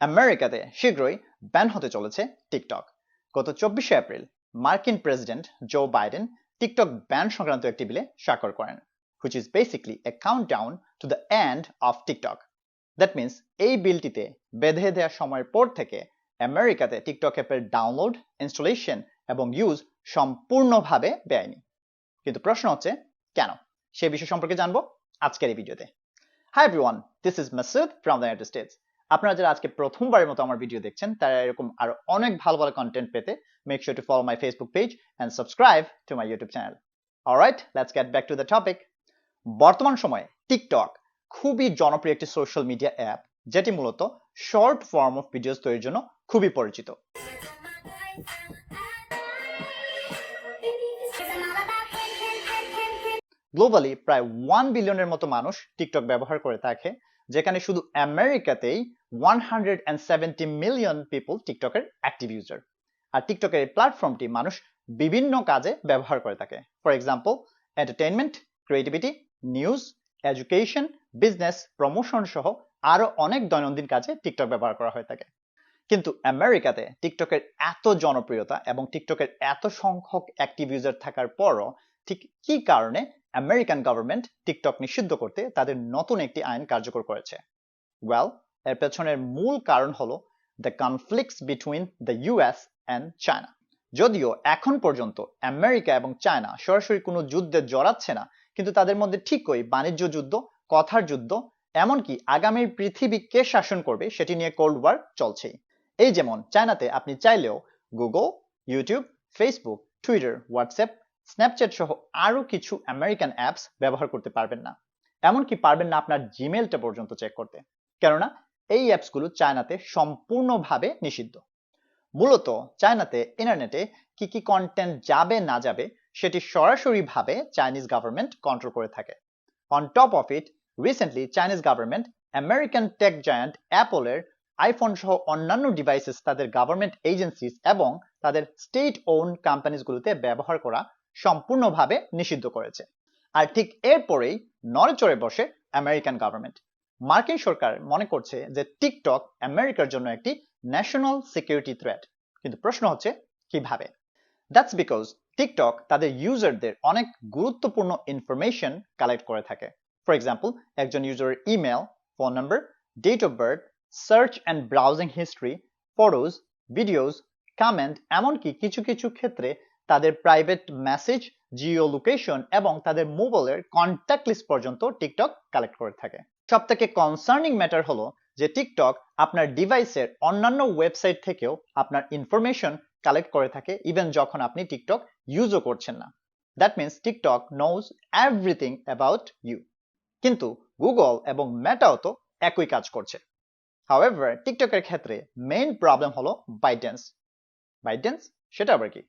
আমেরিকাতে শীঘ্রই ব্যান হতে চলেছে টিকটক। গত চব্বিশে এপ্রিল মার্কিন president Joe Biden TikTok ban সংক্রান্ত একটি বিলে স্বাক্ষর করেন which is basically a countdown to the end of TikTok. That means এই বিলটিতে বেঁধে দেওয়া সময়ের পর থেকে আমেরিকাতে টিকটক অ্যাপের ডাউনলোড, ইনস্টলেশন এবং ইউজ সম্পূর্ণভাবে বেআইনি। কিন্তু প্রশ্ন হচ্ছে, কেন? সে বিষয় সম্পর্কে জানব আজকের এই ভিডিওতে। Hi everyone this is Masud from the United States আপনারা যারা আজকে প্রথমবারের মতো আমার ভিডিও দেখছেন, তারা এরকম আরও অনেক ভালো ভালো কন্টেন্ট পেতে make sure to follow my Facebook page and subscribe to my YouTube channel alright let's get back to the topic বর্তমান সময়ে টিকটক খুবই জনপ্রিয় একটি সোশ্যাল মিডিয়া অ্যাপ যেটি মূলত শর্ট ফর্ম অফ ভিডিওস তৈরির জন্য খুবই পরিচিত। গ্লোবালি প্রায় ওয়ান বিলিয়নের মতো মানুষ টিকটক ব্যবহার করে থাকে। যেখানে শুধু আমেরিকাতেই one hundred and seventy million people টিকটকের অ্যাক্টিভ ইউজার আর টিকটকের এই প্ল্যাটফর্মটি মানুষ বিভিন্ন কাজে ব্যবহার করে থাকে। For example entertainment creativity news education business promotion সহ আরও অনেক দৈনন্দিন কাজে টিকটক ব্যবহার করা হয়ে থাকে। কিন্তু আমেরিকাতে টিকটকের এত জনপ্রিয়তা এবং টিকটকের এত সংখ্যক অ্যাক্টিভ ইউজার থাকার পরও ঠিক কি কারণে আমেরিকান গভর্নমেন্ট টিকটক নিষিদ্ধ করতে তাদের নতুন একটি আইন কার্যকর করেছে। ওয়েল এর পেছনের মূল কারণ হলো the conflicts between the US and China যদিও এখন পর্যন্ত আমেরিকা এবং চায়না সরাসরি কোনো যুদ্ধে জড়াচ্ছে না, কিন্তু তাদের মধ্যে ঠিকই বাণিজ্য যুদ্ধ, কথার যুদ্ধ, এমনকি আগামী পৃথিবী কে শাসন করবে সেটি নিয়ে কোল্ড ওয়ার চলছেই। এই যেমন চায়নাতে আপনি চাইলেও Google YouTube Facebook Twitter WhatsApp Snapchat সহ আরও কিছু আমেরিকান অ্যাপস ব্যবহার করতে পারবেন না। এমনকি পারবেন না আপনার জিমেলটা পর্যন্ত চেক করতে। কেননা, এই অ্যাপসগুলো চায়নাতে সম্পূর্ণভাবে নিষিদ্ধ। মূলত চায়নাতে ইন্টারনেটে কি কি কন্টেন্ট যাবে না যাবে, সেটি সরাসরিভাবে চাইনিজ গভর্নমেন্ট কন্ট্রোল করে থাকে। On top of it recently Chinese government American tech giant অ্যাপলের iPhone সহ অন্যান্য ডিভাইসেস তাদের গভর্নমেন্ট এজেন্সিস এবং তাদের স্টেট ওন কোম্পানিজগুলোতে ব্যবহার করা সম্পূর্ণভাবে নিষিদ্ধ করেছে। আর ঠিক এরপরেই নড়েচড়ে বসে আমেরিকান গভর্নমেন্ট মার্কিন সরকার মনে করছে যে টিকটক আমেরিকার জন্য একটি ন্যাশনাল সিকিউরিটি থ্রেট কিন্তু প্রশ্ন হচ্ছে, কীভাবে? দ্যাটস বিকজ টিকটক তাদের ইউজারদের অনেক গুরুত্বপূর্ণ ইনফরমেশন কালেক্ট করে থাকে। ফর এক্সাম্পল একজন ইউজারের email phone number date of birth search and browsing history photos videos comment এমনকি কিছু কিছু ক্ষেত্রে তাদের প্রাইভেট মেসেজ জিও লোকেশন এবং তাদের মোবাইলের কন্ট্যাক্ট লিস্ট পর্যন্ত টিকটক কালেক্ট করে থাকে। সব থেকে কনসার্নিং ম্যাটার হলো যে টিকটক আপনার ডিভাইসের অন্যান্য ওয়েবসাইট থেকেও আপনার ইনফরমেশন কালেক্ট করে থাকে ইভেন যখন আপনি টিকটক ইউজও করছেন না। That means TikTok knows everything about you কিন্তু গুগল এবং মেটাও তো একই কাজ করছে। হাওয়েভার টিকটকের ক্ষেত্রে মেইন প্রবলেম হলো বাইডেন্স বাইডেন্স সেটা আবার কি?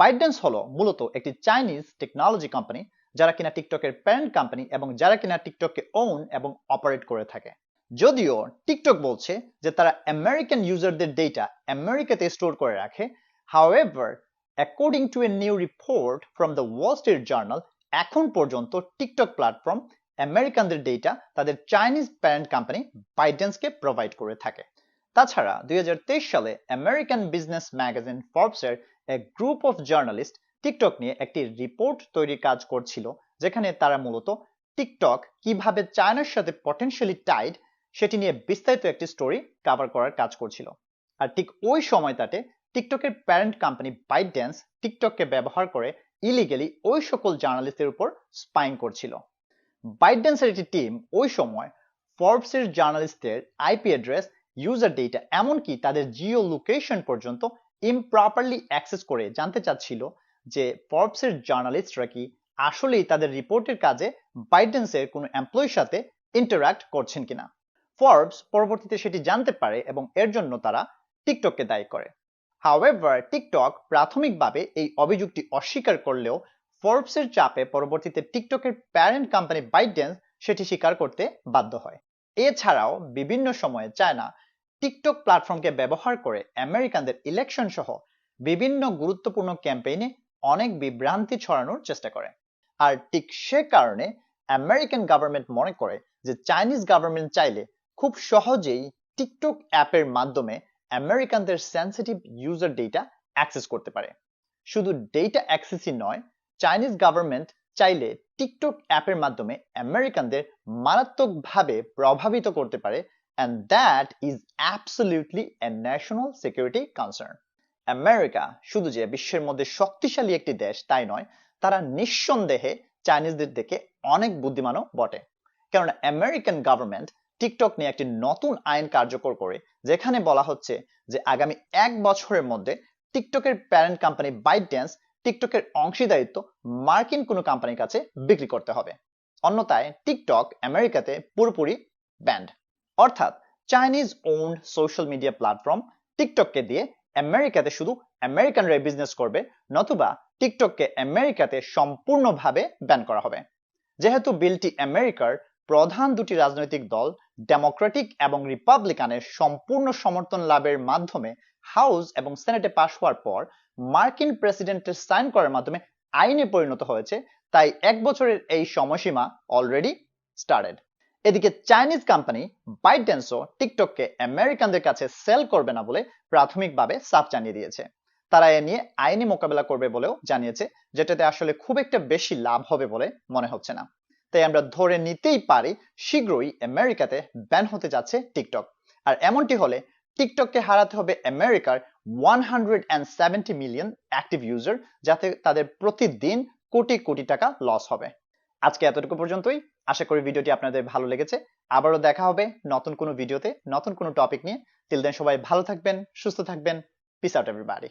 বাইডেন্স হলো মূলত একটি চাইনিজ টেকনোলজি কোম্পানি যারা কিনা টিকটকের প্যারেন্ট কোম্পানি এবং যারা কিনা টিকটককে ওন এবং অপারেট করে থাকে। যদিও টিকটক বলছে যে তারা আমেরিকান ইউজারদের ডেটা আমেরিকাতে স্টোর করে রাখে however according to a new report from the Wall Street Journal এখন পর্যন্ত টিকটক প্ল্যাটফর্ম আমেরিকানদের ডেটা তাদের চাইনিজ প্যারেন্ট কোম্পানি বাইডেন্সকে প্রোভাইড করে থাকে। তাছাড়া দুই হাজার তেইশ সালে আমেরিকান বিজনেস ম্যাগাজিন ফর্বসের গ্রুপ অফ জার্নালিস্ট টিকটক নিয়ে একটি রিপোর্ট তৈরির কাজ করছিল, যেখানে তারা মূলত টিকটক কীভাবে চায়নার সাথে পটেনশিয়ালি টাইড সেটি নিয়ে বিস্তারিত একটি স্টোরি কভার করার কাজ করছিল। আর ঠিক ওই সময়টাতে টিকটকের প্যারেন্ট কোম্পানি বাইট ড্যান্স টিকটককে ব্যবহার করে ইলিগেলি ওই সকল জার্নালিস্টের উপর স্পাইং করছিল। বাইট ড্যান্সের একটি টিম ওই সময় ফর্বসের জার্নালিস্টদের আইপি অ্যাড্রেস ইউজার ডেটা এমনকি তাদের জিও লোকেশন পর্যন্ত ইমপ্রপারলি অ্যাক্সেস করে জানতে চাচ্ছিল যে ফর্বসের জার্নালিস্টরা কি আসলেই তাদের রিপোর্টের কাজে বাইডেন্সের কোনো এমপ্লয়ির সাথে ইন্টারাক্ট করছেন কিনা? ফর্বস পরবর্তীতে সেটি জানতে পারে এবং এর জন্য তারা টিকটককে দায়ী করে। হাওয়েভার টিকটক প্রাথমিকভাবে এই অভিযোগটি অস্বীকার করলেও ফোর্বসের চাপে পরবর্তীতে টিকটকের প্যারেন্ট কোম্পানি বাইডেন্স সেটি স্বীকার করতে বাধ্য হয়। এছাড়াও বিভিন্ন সময়ে চায়না টিকটক প্ল্যাটফর্মকে ব্যবহার করে আমেরিকানদের ইলেকশন সহ বিভিন্ন গুরুত্বপূর্ণ ক্যাম্পেইনে অনেক বিভ্রান্তি ছড়ানোর চেষ্টা করে। আর ঠিক সে কারণে আমেরিকান গভর্নমেন্ট মনে করে যে চাইনিজ গভর্নমেন্ট চাইলে খুব সহজেই টিকটক অ্যাপের মাধ্যমে আমেরিকানদের সেন্সিটিভ ইউজার ডেটা অ্যাক্সেস করতে পারে। শুধু ডেটা অ্যাক্সেসই নয় চাইনিজ গভর্নমেন্ট চাইলে টিকটক অ্যাপের মাধ্যমে আমেরিকানদের মারাত্মকভাবে প্রভাবিত করতে পারে and that is absolutely a national security concern America শুধু যে বিশ্বের মধ্যে শক্তিশালী একটি দেশ, তাই নয়, তারা নিঃসন্দেহে চাইনিজদের দেখে অনেক বুদ্ধিমানও বটে। কেননা আমেরিকান গভর্নমেন্ট টিকটক নিয়ে একটি নতুন আইন কার্যকর করে, যেখানে বলা হচ্ছে যে আগামী এক বছরের মধ্যে টিকটকের প্যারেন্ট কোম্পানি বাইট ড্যান্স টিকটকের অংশীদারিত্ব মার্কিন কোনো কোম্পানির কাছে বিক্রি করতে হবে। অন্যথায় টিকটক আমেরিকাতে পুরোপুরি ব্যান্ড অর্থাৎ Chinese owned social media platform টিকটককে দিয়ে আমেরিকাতে শুধু আমেরিকানরাই বিজনেস করবে, নতুবা টিকটককে আমেরিকাতে সম্পূর্ণভাবে ব্যান করা হবে। যেহেতু বিলটি আমেরিকার প্রধান দুটি রাজনৈতিক দল ডেমোক্রেটিক এবং রিপাবলিকানের সম্পূর্ণ সমর্থন লাভের মাধ্যমে হাউস এবং সেনেটে পাশ হওয়ার পর মার্কিন প্রেসিডেন্টের সাইন করার মাধ্যমে আইনে পরিণত হয়েছে, তাই এক বছরের এই সময়সীমা অলরেডি স্টার্টেড এদিকে চাইনিজ কোম্পানি বাইডেন্সও টিকটককে আমেরিকানদের কাছে সেল করবে না বলে প্রাথমিকভাবে সাফ জানিয়ে দিয়েছে। তারা এ নিয়ে আইনি মোকাবেলা করবে বলেও জানিয়েছে, যেটাতে আসলে খুব একটা বেশি লাভ হবে বলে মনে হচ্ছে না। তাই আমরা ধরে নিতেই পারি, শীঘ্রই আমেরিকাতে ব্যান হতে যাচ্ছে টিকটক। আর এমনটি হলে টিকটককে হারাতে হবে আমেরিকার one hundred and seventy million active user যাতে তাদের প্রতিদিন কোটি কোটি টাকা লস হবে। আজকে এতটুকু পর্যন্তই। আশা করি ভিডিওটি আপনাদের ভালো লেগেছে। আবারও দেখা হবে নতুন কোনো ভিডিওতে, নতুন কোনো টপিক নিয়ে। তিল দেন সবাই ভালো থাকবেন, সুস্থ থাকবেন। Piece out everybody